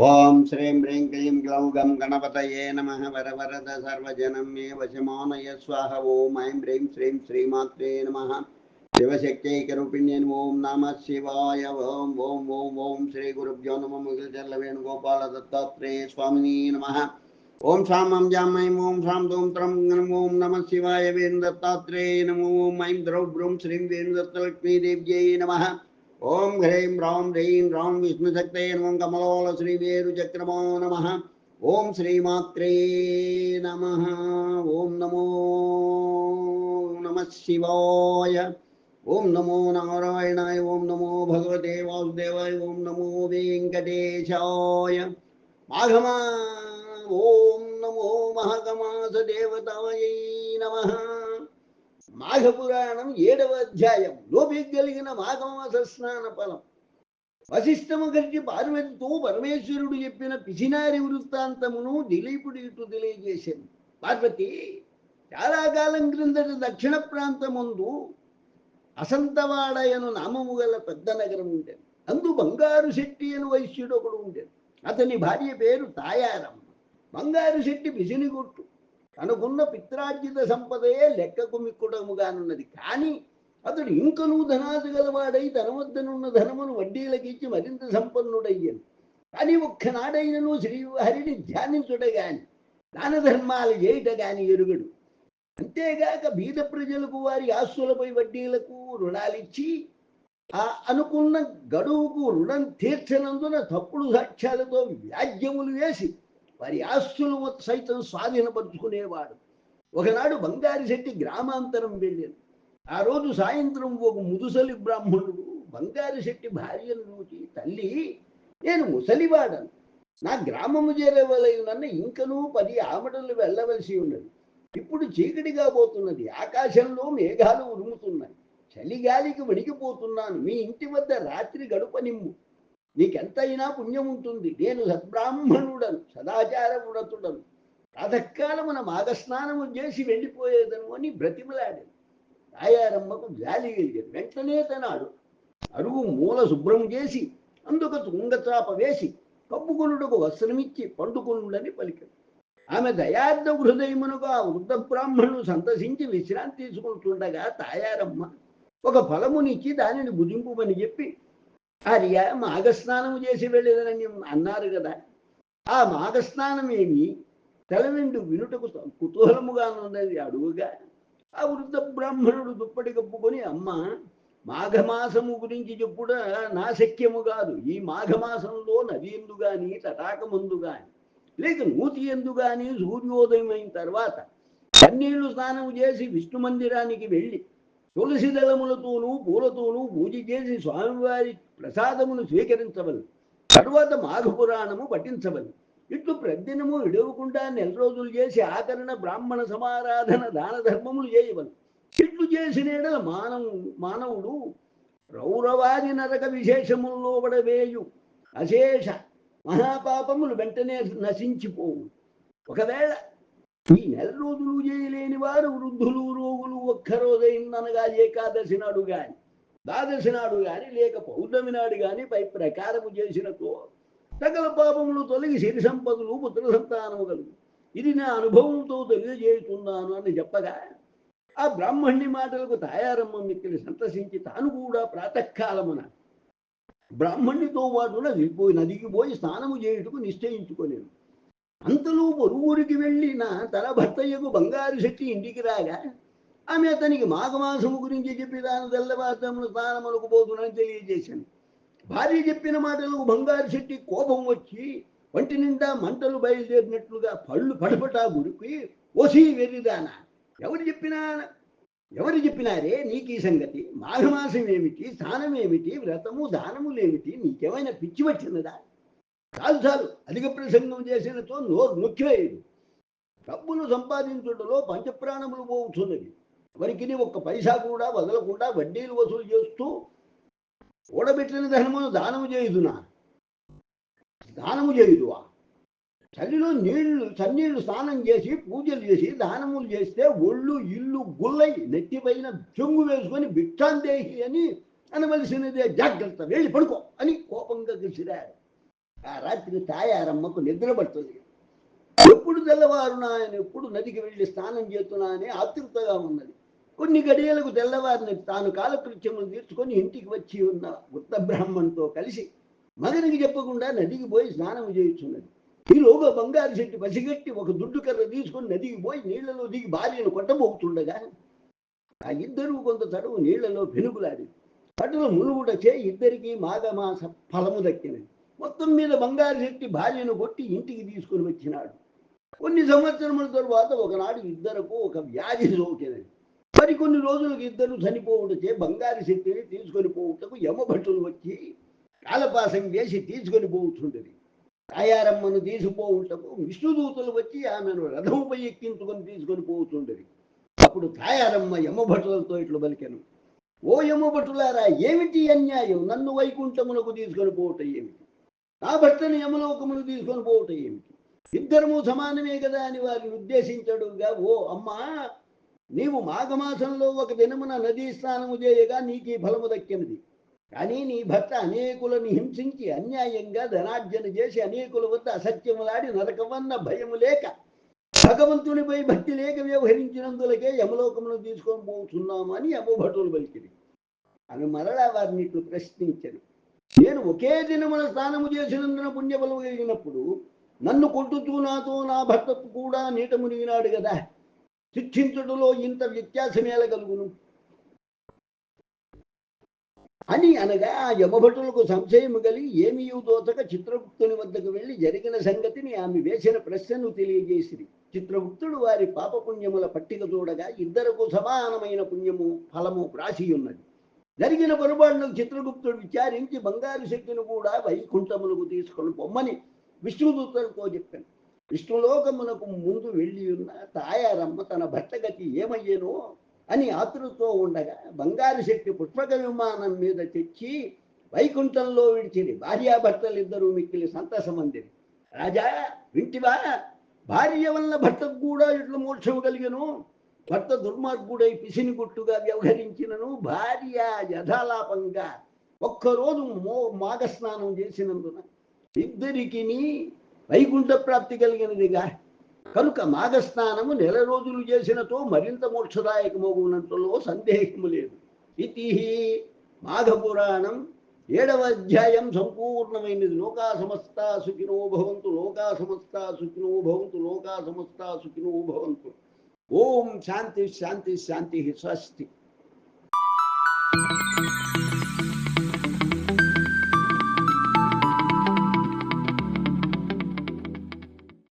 ॐ श्रीं ह्रीं क्लीं ग्लौं गं गणपतये नमः वरवरद सर्वजनं मे वशमानय स्वाह ॐ ऐं ह्रीं श्रीं श्रीमात्रे नमः சிவசக்தியைக்கருப்பிணியன் ஓம் நம சிவாய. ஓம் ஓம் ஓம் ஓம் ஸ்ரீ குருப்யோ நம. முகில் செல்ல வேணுகோபால தத்தாத்ரே சுவாமினி நம ஓம் சாம் அம் ஜாம் ஐம் ஓம் சாம் தோம் திரம் ஓம் நம சிவாய வேணு தத்தாத்ரே நமோ. ஓம் ஐம் திரௌ ப்ரூம் ஸ்ரீம் வேணு தத்தலக்ஷ்மி தேவ்யை நம ओम ह्रीं रां ह्रीं रां विष्णुशक्ते नमः कमलोल श्रीमेरुचक्रमो नमः। ओम श्रीमात्रे नमः। ओम नमो नमः शिवाय। ओम नमो नारायणाय, ओम नमो भगवते वासुदेवाय, ओम नमो वेङ्कटेशाय। माघमा ओम नमो महागमास देवतायै नमः। మాఘపురాణం ఏడవ అధ్యాయం. లోపించగలిగిన మాఘమాస స్నాన ఫలం వశిష్ఠము గడిచి పార్వతితో పరమేశ్వరుడు చెప్పిన పిసినారి వృత్తాంతమును దిలీపుడు ఇటు తెలియజేశాను పార్వతి చాలా కాలం క్రిందట దక్షిణ ప్రాంతముందు అసంతవాడయను నామము గల పెద్ద నగరం ఉండేది. అందు బంగారు శెట్టి అని వైశ్యుడు ఒకడు ఉండేది. అతని భార్య పేరు తాయారమ్మ. బంగారు శెట్టి పిసినిగొట్టు తనకున్న పిత్రార్జిత సంపదయే లెక్కకు మిక్కుడముగానున్నది కానీ అతడు ఇంకనూ ధనాది గలవాడై తన వద్దనున్న ధనమును వడ్డీలకిచ్చి మరింత సంపన్నుడయ్యను. కానీ ఒక్కనాడైనను శ్రీహరిని ధ్యానించుట గాని దాన ధర్మాలు చేయుట గాని ఎరుగడు. అంతేగాక బీద ప్రజలకు వారి ఆస్తులపై వడ్డీలకు రుణాలిచ్చి ఆ అనుకున్న గడువుకు రుణం తీర్చనందున తప్పుడు సాక్ష్యాలతో వ్యాజ్యములు వేసి వారి ఆస్తులు సైతం స్వాధీనపరుచుకునేవాడు. ఒకనాడు బంగారి శెట్టి గ్రామాంతరం వెళ్ళాను ఆ రోజు సాయంత్రం ఒక ముదుసలి బ్రాహ్మణుడు బంగారి శెట్టి భార్యను చూచి తల్లి నేను ముసలివాడను. నా గ్రామము చేరవలైనన్న ఇంకనూ పది ఆమడలు వెళ్ళవలసి ఉన్నది. ఇప్పుడు చీకటిగా పోతున్నది. ఆకాశంలో మేఘాలు ఉరుముతున్నాయి. చలిగాలికి వణికిపోతున్నాను. మీ ఇంటి వద్ద రాత్రి గడుపనిమ్ము. నీకెంతైనా పుణ్యం ఉంటుంది. నేను సద్బ్రాహ్మణుడను సదాచార వ్రతుడను ప్రాతకాలమున మాఘస్నానము చేసి వెళ్ళిపోయేదను అని బ్రతిమలాడాను. తాయారమ్మకు జాలి కలిగేది వెంటనే తనాడు అరుగు మూల శుభ్రం చేసి అందుకు తుంగచాప వేసి కప్పుకొనుటకు వస్త్రమిచ్చి పండుకొనుడని పలికాడు ఆమె దయార్థ హృదయమునకు ఆ వృద్ధ బ్రాహ్మణుడు సంతసించి విశ్రాంతి తీసుకుంటుండగా తాయారమ్మ ఒక ఫలమునిచ్చి దానిని భుజింపుమని చెప్పి ఆర్య మాఘస్నానము చేసి వెళ్ళేదని అన్నారు కదా. ఆ మాఘస్నానం ఏమి తెలవిండు వినుటకు కుతూహలముగా ఉన్నది అడుగుగా. ఆ వృద్ధ బ్రాహ్మణుడు దుప్పటి కప్పుకొని అమ్మ మాఘమాసము గురించి చెప్పుడ నా శక్యము కాదు. ఈ మాఘమాసంలో నది ఎందు గాని తటాకముందు గాని లేక నూతి ఎందు గాని సూర్యోదయం అయిన తర్వాత కన్నీళ్ళు స్నానం చేసి విష్ణు మందిరానికి వెళ్ళి తులసి దళములతోనూ పూలతోనూ పూజ చేసి స్వామివారి ప్రసాదమును స్వీకరించవలు. తరువాత మాఘపురాణము పఠించవలు. ఇట్లు ప్రతిదినము విడవకుండా నెల రోజులు చేసి ఆకరణ బ్రాహ్మణ సమారాధన దాన ధర్మములు చేయవలు. ఇట్లు చేసిన మానవు మానవుడు రౌరవాది నరక విశేషముల్లో పడవేయు. అశేష మహాపాపములు వెంటనే నశించిపోవు. ఒకవేళ ఈ నెల రోజులు చేయలేని వారు వృద్ధులు రోగులు ఒక్కరోజైందనగా ఏకాదశి నాడు గాని ద్వాదశి నాడు గాని లేక పౌర్ణమి నాడు గాని పై ప్రకారము చేసినతో సకల పాపములు తొలగి సిరి సంపదలు పుత్ర సంతానము కలుగు. ఇది నా అనుభవంతో తెలియజేస్తున్నాను అని చెప్పగా ఆ బ్రాహ్మణ్ణి మాటలకు తాయారమ్మ మిక్కిలి సంతసించి తాను కూడా ప్రాతకాలమున బ్రాహ్మణ్ణితో పాటు నదిపోయి నదికి పోయి స్నానము చేయుటకు నిశ్చయించుకోలేను అంతలో పొరుగురికి వెళ్ళిన తన భర్తయ్యకు బంగారు శక్తి ఇంటికి రాగా ఆమె అతనికి మాఘమాసము గురించి చెప్పి దాని తెల్లవారుజామున స్నానములకు పోతుందని తెలియజేశాను. భార్య చెప్పిన మాటలకు బంగారు శెట్టి కోపం వచ్చి వంటి నిండా మంటలు బయలుదేరినట్లుగా పళ్ళు పడపటా గురికి ఓసి వెర్రిదానా ఎవరు చెప్పినా ఎవరు చెప్పినారే నీకు ఈ సంగతి? మాఘమాసం ఏమిటి స్నానం ఏమిటి వ్రతము దానములేమిటి? నీకేమైనా పిచ్చి వచ్చినదా చాలు చాలు అధిక ప్రసంగం చేసినతో నోరు నొక్కివేయదు. డబ్బులు సంపాదించుటలో పంచప్రాణములు పోతున్నది ఎవరికి ఒక్క పైసా కూడా వదలకుండా వడ్డీలు వసూలు చేస్తూ కూడబెట్టిన ధనమును దానము చేయుదునా? దానము చేయుదువా? చలిలో నీళ్ళు చన్నీళ్ళు స్నానం చేసి పూజలు చేసి దానములు చేస్తే ఒళ్ళు ఇల్లు గుల్లై నెత్తిపైన చెంగు వేసుకొని భిక్షాందేహి అని అనవలసినదే జాగ్రత్త. వెళ్ళి పడుకో అని కోపంగా గెలిచిరారు ఆ రాత్రి తాయారమ్మకు నిద్ర పడుతుంది. ఎప్పుడు తెల్లవారునా ఆయన ఎప్పుడు నదికి వెళ్ళి స్నానం చేస్తున్నా అని ఆతృతగా ఉన్నది. కొన్ని గడియలకు తెల్లవారిని తాను కాలకృత్యములు తీర్చుకొని ఇంటికి వచ్చి ఉన్న ఉత్త బ్రాహ్మణ్తో కలిసి మగనికి చెప్పకుండా నదికి పోయి స్నానం చేయుచున్నది. ఈలోగా బంగారు చెట్టు పసిగట్టి ఒక దుడ్డు కర్ర తీసుకొని నదికి పోయి నీళ్ళలో దిగి భార్యను కొట్టబోతుండగా ఆ ఇద్దరు కొంత తడువు నీళ్ళలో పెనుగులాడి పట్టును మునుగుట చే ఇద్దరికి మాఘమాస ఫలము దక్కినది. మొత్తం మీద బంగారు చెట్టి భార్యను కొట్టి ఇంటికి తీసుకొని వచ్చినాడు. కొన్ని సంవత్సరముల తరువాత ఒకనాడు ఇద్దరకు ఒక వ్యాధి సోకినది. మరి కొన్ని రోజులకు ఇద్దరు చనిపోవుటచే బంగారు శక్తిని తీసుకొని పోవుటకు యమభటులు వచ్చి కాలపాసం వేసి తీసుకొని పోతుండేది తాయారమ్మను తీసుకుపోవుటకు విష్ణుదూతలు వచ్చి ఆమెను రథముపై ఎక్కించుకొని తీసుకొని పోతుండేది అప్పుడు తాయారమ్మ యమభటులతో ఇట్లు పలికెను. ఓ యమభటులారా ఏమిటి అన్యాయం? నన్ను వైకుంఠమునకు తీసుకొని పోవటం ఏమిటి? నా భర్తను యమలోకమును తీసుకొని పోవటం ఏమిటి? ఇద్దరము సమానమే కదా అని వారిని ఉద్దేశించడుగా ఓ అమ్మా నీవు మాఘమాసంలో ఒక దినమున నదీ స్నానము చేయగా నీకు ఈ ఫలము దక్కినది. కానీ నీ భర్త అనేకులను హింసించి అన్యాయంగా ధనార్జన చేసి అనేకుల వద్ద అసత్యములాడి నరకమన్న భయము లేక భగవంతునిపై భక్తి లేక వ్యవహరించినందులకే యమలోకమును తీసుకొని పోతున్నామని యమభటులు పలికింది అని మరలా వారిని ఇట్లు ప్రశ్నించను. నేను ఒకే దినమున స్నానము చేసినందున పుణ్యబలం కలిగినప్పుడు నన్ను కొట్టుతూ నాతో నా భర్తకు కూడా నీట మునిగినాడు కదా. శిక్షించుటలో ఇంత వ్యత్యాసమేల కలుగును అని అనగా ఆ యమభటులకు సంశయము కలిగి ఏమీ దోచక చిత్రగుప్తుని వద్దకు వెళ్ళి జరిగిన సంగతిని ఆమె వేసిన ప్రశ్నను తెలియజేసిరి. చిత్రగుప్తుడు వారి పాపపుణ్యముల పట్టిక చూడగా ఇద్దరకు సమానమైన పుణ్యము ఫలము రాసి ఉన్నది జరిగిన పొరపాటును చిత్రగుప్తుడు విచారించి బంగారు శక్తిని కూడా వైకుంఠములకు తీసుకొని పొమ్మని విష్ణుదూతలతో చెప్పాను. విష్ణులోకమునకు ముందు వెళ్ళి ఉన్న తాయారమ్మ తన భర్త గతి ఏమయ్యేనో అని ఆతృతో ఉండగా బంగారు శక్తి పుష్పక విమానం మీద తెచ్చి వైకుంఠంలో విడిచింది భార్యాభర్తలు ఇద్దరు మిక్కిలి సంతసమందిరి రాజా వింటివా? భార్య వల్ల భర్తకు కూడా ఇట్లా మోక్షం కలిగను? భర్త దుర్మార్గుడై పిసిని గుట్టుగా వ్యవహరించినను భార్య యథాలాపంగా ఒక్కరోజు మో మాఘస్నానం చేసినందున ఇద్దరికి వైకుంఠ ప్రాప్తి కలిగినదిగా. కనుక మాఘస్నానము నెల రోజులు చేసినతో మరింత మోక్షదాయకమగునంతలో సందేహము లేదు. ఇది మాఘపురాణం ఏడవ అధ్యాయం సంపూర్ణమైనది. లోకా సమస్త సుఖినో భవంతు లోకా సమస్త సుఖినో భవంతు లోకా సమస్త సుఖినో భవంతు. ఓం శాంతి శాంతి శాంతి స్వస్తి